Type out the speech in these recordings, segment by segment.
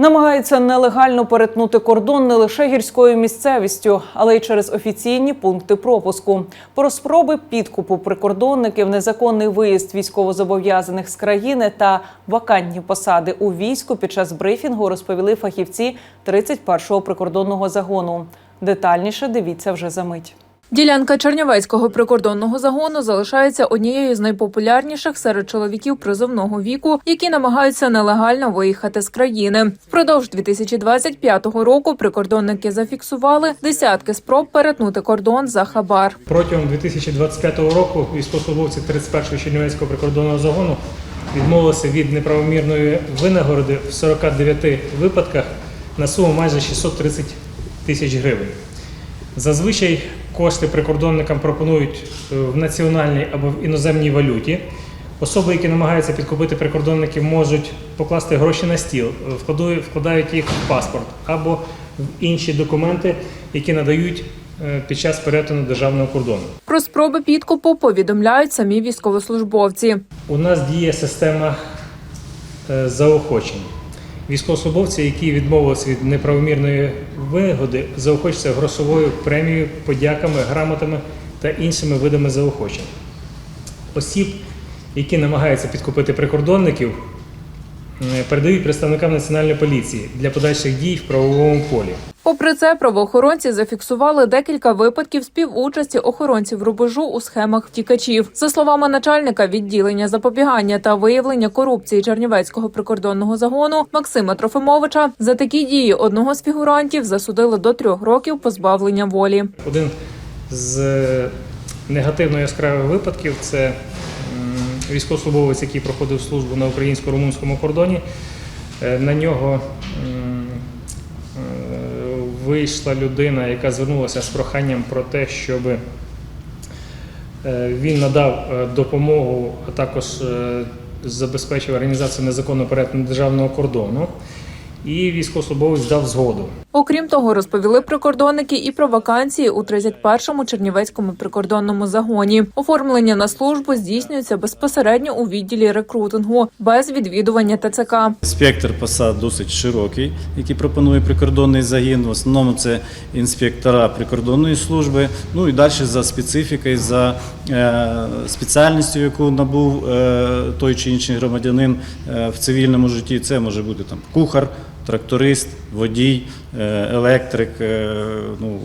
Намагаються нелегально перетнути кордон не лише гірською місцевістю, але й через офіційні пункти пропуску. Про спроби підкупу прикордонників, незаконний виїзд військовозобов'язаних з країни та вакантні посади у війську під час брифінгу розповіли фахівці 31-го прикордонного загону. Детальніше дивіться вже за мить. Ділянка Чернівецького прикордонного загону залишається однією з найпопулярніших серед чоловіків призовного віку, які намагаються нелегально виїхати з країни. Впродовж 2025 року прикордонники зафіксували десятки спроб перетнути кордон за хабар. Протягом 2025 року військовослужбовці 31-го Чернівецького прикордонного загону відмовилися від неправомірної винагороди в 49 випадках на суму майже 630 тисяч гривень. Зазвичай кошти прикордонникам пропонують е, в національній або в іноземній валюті. Особи, які намагаються підкупити прикордонників, можуть покласти гроші на стіл, е, вкладають- їх в паспорт або в інші документи, які надають е, під час перетину державного кордону. Про спроби підкупу повідомляють самі військовослужбовці. У нас діє система заохочень. Військовослужбовці, які відмовилися від неправомірної вигоди, заохочуються грошовою премією, подяками, грамотами та іншими видами заохочень. Осіб, які намагаються підкупити прикордонників, передають представникам національної поліції для подальших дій в правовому полі. Попри це, правоохоронці зафіксували декілька випадків співучасті охоронців рубежу у схемах втікачів. За словами начальника відділення запобігання та виявлення корупції Чернівецького прикордонного загону Максима Трофимовича, за такі дії одного з фігурантів засудили до трьох років позбавлення волі. Один з е, негативно яскравих випадків це військовослужбовець, який проходив службу на українсько-румунському кордоні. Е, На нього е, вийшла людина, яка звернулася з проханням про те, щоб е, він надав допомогу, а також забезпечив організацію незаконного перетину державного кордону. І військовослужбовець дав згоду. Окрім того, розповіли прикордонники і про вакансії у 31-му Чернівецькому прикордонному загоні. Оформлення на службу здійснюється безпосередньо у відділі рекрутингу без відвідування ТЦК. Спектр посад досить широкий, який пропонує прикордонний загін. В основному це інспектора прикордонної служби. Ну і далі за специфікою, за е, спеціальністю, яку набув е, той чи інший громадянин е, в цивільному житті. Це може бути там кухар, тракторист, водій, е, електрик, е, ну,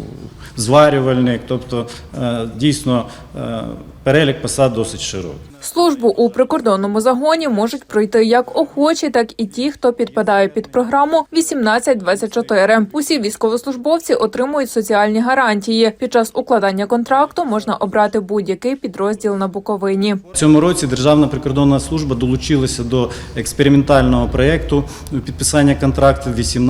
зварювальник. Тобто е, дійсно перелік посад досить широкий. Службу у прикордонному загоні можуть пройти як охочі, так і ті, хто підпадає під програму 1824. Усі військовослужбовці отримують соціальні гарантії. Під час укладання контракту можна обрати будь-який підрозділ на Буковині. В цьому році Державна прикордонна служба долучилася до експериментального проєкту підписання контрактів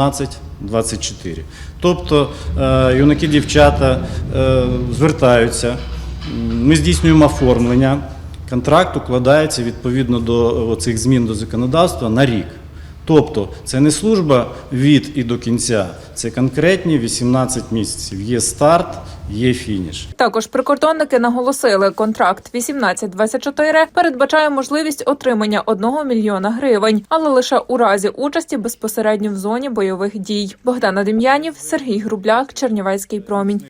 18-24. Тобто е, юнаки дівчата е, звертаються, ми здійснюємо оформлення. Контракт укладається відповідно до цих змін до законодавства на рік. Тобто це не служба від і до кінця, це конкретні 18 місяців. Є старт, є фініш. Також прикордонники наголосили, контракт 1824 передбачає можливість отримання 1 мільйона гривень, але лише у разі участі безпосередньо в зоні бойових дій. Богдана Дем'янів, Сергій Грубляк, Чернівецький промінь.